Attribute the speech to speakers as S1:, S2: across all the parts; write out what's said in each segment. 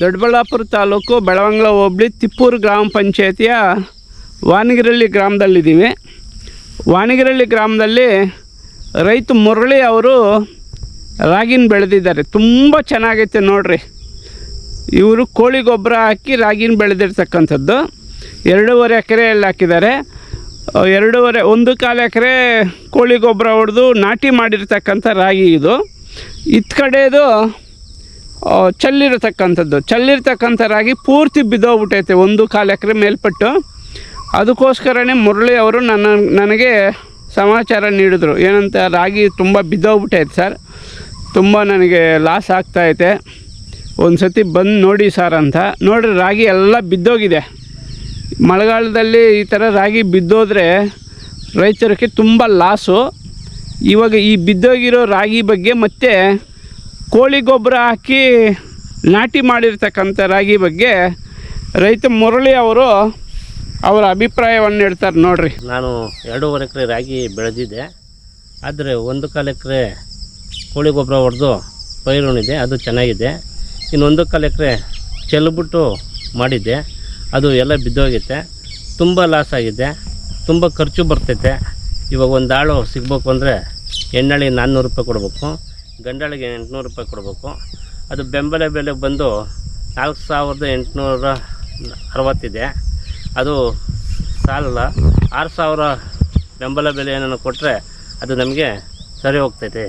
S1: ದೊಡ್ಡಬಳ್ಳಾಪುರ ತಾಲೂಕು ಬೆಳವಂಗ್ಲ ಹೋಬಳಿ ತಿಪ್ಪೂರು ಗ್ರಾಮ ಪಂಚಾಯತಿಯ ವಾನಗಿರಳ್ಳಿ ಗ್ರಾಮದಲ್ಲಿದ್ದೀವಿ. ವಾನಗಿರಳ್ಳಿ ಗ್ರಾಮದಲ್ಲಿ ರೈತ ಮುರಳಿ ಅವರು ರಾಗಿನ ಬೆಳೆದಿದ್ದಾರೆ. ತುಂಬ ಚೆನ್ನಾಗೈತೆ ನೋಡ್ರಿ. ಇವರು ಕೋಳಿ ಗೊಬ್ಬರ ಹಾಕಿ ರಾಗಿನ ಬೆಳೆದಿರ್ತಕ್ಕಂಥದ್ದು. ಎರಡೂವರೆ ಎಕರೆಯಲ್ಲಿ ಹಾಕಿದ್ದಾರೆ. ಎರಡೂವರೆ, ಒಂದು ಕಾಲು ಎಕರೆ ಕೋಳಿ ಗೊಬ್ಬರ ಹೊಡೆದು ನಾಟಿ ಮಾಡಿರ್ತಕ್ಕಂಥ ರಾಗಿ ಇದು. ಇತ್ತ ಕಡೆದು ಚೆಲ್ಲಿರತಕ್ಕಂಥದ್ದು. ಚಲ್ಲಿರ್ತಕ್ಕಂಥ ರಾಗಿ ಪೂರ್ತಿ ಬಿದ್ದೋಗ್ಬಿಟ್ಟೈತೆ. ಒಂದು ಕಾಲು ಎಕರೆ ಮೇಲ್ಪಟ್ಟು. ಅದಕ್ಕೋಸ್ಕರನೇ ಮುರಳಿ ಅವರು ನನ್ನ, ನನಗೆ ಸಮಾಚಾರ ನೀಡಿದರು. ಏನಂತ, ರಾಗಿ ತುಂಬ ಬಿದ್ದೋಗ್ಬಿಟ್ಟೈತೆ ಸರ್. ತುಂಬ ನನಗೆ ಲಾಸ್ ಆಗ್ತಾಯಿದೆ. ಒಂದು ಸತಿ ಬಂದು ನೋಡಿ ಸರ್ ಅಂತ. ನೋಡಿರಿ, ರಾಗಿ ಎಲ್ಲ ಬಿದ್ದೋಗಿದೆ. ಮಳೆಗಾಲದಲ್ಲಿ ಈ ಥರ ರಾಗಿ ಬಿದ್ದೋದ್ರೆ ರೈತರಿಗೆ ತುಂಬ ಲಾಸು. ಇವಾಗ ಈ ಬಿದ್ದೋಗಿರೋ ರಾಗಿ ಬಗ್ಗೆ ಮತ್ತೆ ಕೋಳಿ ಗೊಬ್ಬರ ಹಾಕಿ ನಾಟಿ ಮಾಡಿರ್ತಕ್ಕಂಥ ರಾಗಿ ಬಗ್ಗೆ ರೈತ ಮುರಳಿ ಅವರು ಅವರ ಅಭಿಪ್ರಾಯವನ್ನು ಹೇಳ್ತಾರೆ ನೋಡ್ರಿ.
S2: ನಾನು ಎರಡೂವರೆ ಎಕರೆ ರಾಗಿ ಬೆಳೆದಿದ್ದೆ. ಆದರೆ ಒಂದು ಕಾಲು ಎಕರೆ ಕೋಳಿ ಗೊಬ್ಬರ ಹೊಡೆದು ಪೈರುಣಿದೆ ಅದು ಚೆನ್ನಾಗಿದೆ. ಇನ್ನೊಂದು ಕಾಲು ಎಕರೆ ಚೆಲ್ಬಿಟ್ಟು ಮಾಡಿದ್ದೆ. ಅದು ಎಲ್ಲ ಬಿದ್ದೋಗಿತ್ತೆ. ತುಂಬ ಲಾಸ್ ಆಗಿದೆ. ತುಂಬ ಖರ್ಚು ಬರ್ತೈತೆ. ಇವಾಗ ಒಂದು ಆಳು ಸಿಗಬೇಕು ಅಂದರೆ ಎಣ್ಣೆಳಿ ನಾನ್ನೂರು ರೂಪಾಯಿ ಕೊಡಬೇಕು. ಗಂಡಾಳಿಗೆ ಎಂಟುನೂರು ರೂಪಾಯಿ ಕೊಡಬೇಕು. ಅದು ಬೆಂಬಲ ಬೆಲೆ ಬಂದು ನಾಲ್ಕು ಸಾವಿರದ ಎಂಟುನೂರ ಅರವತ್ತಿದೆ. ಅದು ಸಾಲಲ್ಲ. ಆರು ಸಾವಿರ ಬೆಂಬಲ ಬೆಲೆ ಏನನ್ನು ಕೊಟ್ಟರೆ ಅದು ನಮಗೆ ಸರಿ ಹೋಗ್ತೈತೆ.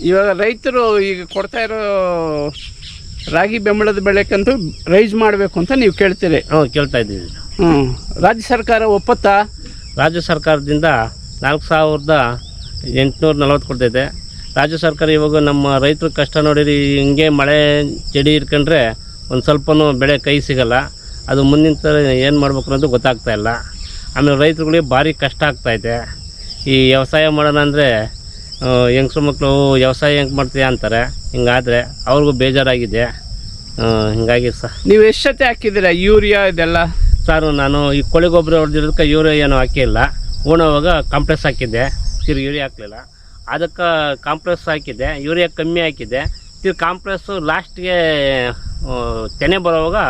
S1: ಇವಾಗ ರೈತರು ಈಗ ಕೊಡ್ತಾ ಇರೋ ರಾಗಿ ಬೆಂಬಲದ ಬೆಳೆಕ್ಕಂತೂ ರೈಸ್ ಮಾಡಬೇಕು ಅಂತ ನೀವು ಕೇಳ್ತೀರಿ.
S2: ಹ್ಞೂ ಕೇಳ್ತಾ ಇದ್ದೀವಿ.
S1: ಹ್ಞೂ ರಾಜ್ಯ ಸರ್ಕಾರ ಒಪ್ಪತ್ತಾ?
S2: ರಾಜ್ಯ ಸರ್ಕಾರದಿಂದ ನಾಲ್ಕು ಸಾವಿರದ ಎಂಟುನೂರ ನಲವತ್ತು ಕೊಡ್ತೈತೆ. ರಾಜ್ಯ ಸರ್ಕಾರ ಇವಾಗ ನಮ್ಮ ರೈತರ ಕಷ್ಟ ನೋಡಿರಿ ಹಿಂಗೆ ಮಳೆ ಚಳಿ ಇಟ್ಕೊಂಡ್ರೆ ಒಂದು ಸ್ವಲ್ಪನೂ ಬೆಳೆ ಕೈ ಸಿಗಲ್ಲ. ಅದು ಮುಂದಿನ ಥರ ಏನು ಮಾಡ್ಬೇಕು ಅನ್ನೋದು ಗೊತ್ತಾಗ್ತಾ ಇಲ್ಲ. ಆಮೇಲೆ ರೈತರುಗಳಿಗೆ ಭಾರಿ ಕಷ್ಟ ಆಗ್ತೈತೆ ಈ ವ್ಯವಸಾಯ ಮಾಡೋಣ ಅಂದರೆ ಹೆಂಗಸ್ರು ಮಕ್ಕಳು ವ್ಯವಸಾಯ ಹೆಂಗೆ ಮಾಡ್ತೀಯ ಅಂತಾರೆ. ಹಿಂಗಾದರೆ ಅವ್ರಿಗೂ ಬೇಜಾರಾಗಿದೆ. ಹಿಂಗಾಗಿ ಸರ್.
S1: ನೀವು ಎಷ್ಟು ಸತಿ ಹಾಕಿದ್ದೀರಾ ಯೂರಿಯಾ ಇದೆಲ್ಲ?
S2: ಸರ್ ನಾನು ಈ ಕೋಳಿ ಗೊಬ್ಬರ ಹೊಡೆದಿರೋದಕ್ಕೆ ಯೂರಿಯಾ ಏನು ಹಾಕಿಲ್ಲ ಉಣೋವಾಗ ಕಾಂಪ್ಲೆಕ್ಸ್ ಹಾಕಿದ್ದೆ. ತಿರುಗಿ ಯೂರಿಯಾ ಹಾಕಲಿಲ್ಲ. ಅದಕ್ಕೆ ಕಾಂಪ್ಲೆಕ್ಸ್ ಹಾಕಿದ್ದೆ ಯೂರಿಯಾ ಕಮ್ಮಿ ಹಾಕಿದ್ದೆ. ಇದು ಕಾಂಪ್ಲೆಕ್ಸು ಲಾಸ್ಟ್ಗೆ ತೆನೆ ಬರೋವಾಗ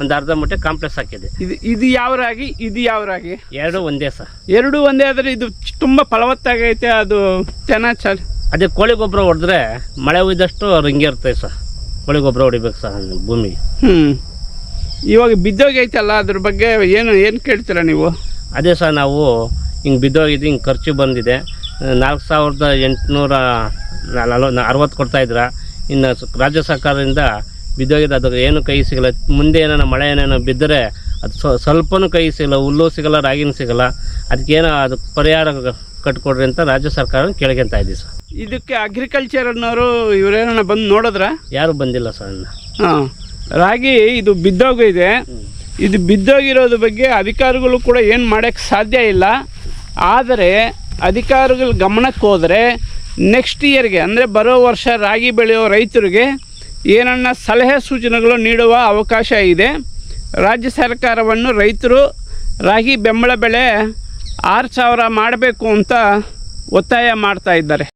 S2: ಒಂದು ಅರ್ಧ ಮುಟ್ಟೆ ಕಾಂಪ್ಲೆಕ್ಸ್ ಹಾಕಿದೆ
S1: ಇದು ಇದು ಯಾವ ರಾಗಿ? ಇದು ಯಾವ ರಾಗಿ?
S2: ಎರಡು ಒಂದೇ ಸರ್.
S1: ಎರಡು ಒಂದೇ ಆದರೆ ಇದು ತುಂಬ ಫಲವತ್ತಾಗೈತೆ ಅದು ಚೆನ್ನಾಗಿ ಚ
S2: ಅದೇ ಕೋಳಿ ಗೊಬ್ಬರ ಹೊಡೆದ್ರೆ ಮಳೆ ಹುಯ್ದಷ್ಟು ಹಿಂಗೆ ಇರ್ತದೆ ಸರ್. ಕೋಳಿ ಗೊಬ್ಬರ ಹೊಡಿಬೇಕು ಸರ್ ಭೂಮಿ.
S1: ಹ್ಞೂ ಇವಾಗ ಬಿದ್ದೋಗೈತಲ್ಲ ಅದ್ರ ಬಗ್ಗೆ ಏನು ಏನು ಕೇಳ್ತೀರಾ ನೀವು?
S2: ಅದೇ ಸರ್ ನಾವು ಹಿಂಗೆ ಬಿದ್ದೋಗಿದ್ದು ಹಿಂಗೆ ಖರ್ಚು ಬಂದಿದೆ. ನಾಲ್ಕು ಸಾವಿರದ ಎಂಟುನೂರ ನಲ್ವ ಅರವತ್ತು ಕೊಡ್ತಾಯಿದ್ರ ಇನ್ನು ರಾಜ್ಯ ಸರ್ಕಾರದಿಂದ ಬಿದ್ದೋಗಿದೆ ಅದು ಏನು ಕೈ ಸಿಗಲ್ಲ. ಮುಂದೆ ಏನೇನೋ ಮಳೆ ಏನೇನೋ ಬಿದ್ದರೆ ಅದು ಸ್ವ- ಸ್ವಲ್ಪನೂ ಕೈ ಸಿಗಲ್ಲ. ಹುಲ್ಲು ಸಿಗಲ್ಲ ರಾಗಿನೂ ಸಿಗಲ್ಲ. ಅದಕ್ಕೇನೋ ಅದು ಪರಿಹಾರ ಕಟ್ಕೊಡ್ರಿ ಅಂತ ರಾಜ್ಯ ಸರ್ಕಾರ ಕೇಳ್ಕೊಂತ ಇದ್ದೀವಿ ಸರ್.
S1: ಇದಕ್ಕೆ ಅಗ್ರಿಕಲ್ಚರ್ ಅನ್ನೋರು ಇವರೇನ ಬಂದು ನೋಡಿದ್ರ?
S2: ಯಾರು ಬಂದಿಲ್ಲ ಸರ್
S1: ಹಾಂ. ರಾಗಿ ಇದು ಬಿದ್ದೋಗಿದೆ ಇದು. ಬಿದ್ದೋಗಿರೋದ್ರ ಬಗ್ಗೆ ಅಧಿಕಾರಿಗಳು ಕೂಡ ಏನು ಮಾಡೋಕ್ಕೆ ಸಾಧ್ಯ ಇಲ್ಲ. ಆದರೆ ಅಧಿಕಾರಿಗಳ ಗಮನಕ್ಕೆ ಹೋದರೆ ನೆಕ್ಸ್ಟ್ ಇಯರ್ಗೆ ಅಂದರೆ ಬರೋ ವರ್ಷ ರಾಗಿ ಬೆಳೆಯೋ ರೈತರಿಗೆ ಏನನ್ನ ಸಲಹೆ ಸೂಚನೆಗಳು ನೀಡುವ ಅವಕಾಶ ಇದೆ. ರಾಜ್ಯ ಸರ್ಕಾರವನ್ನು ರೈತರು ರಾಗಿ ಬೆಂಬಲ ಬೆಲೆ ಆರು ಸಾವಿರ ಮಾಡಬೇಕು ಅಂತ ಒತ್ತಾಯ ಮಾಡ್ತಾ ಇದ್ದಾರೆ.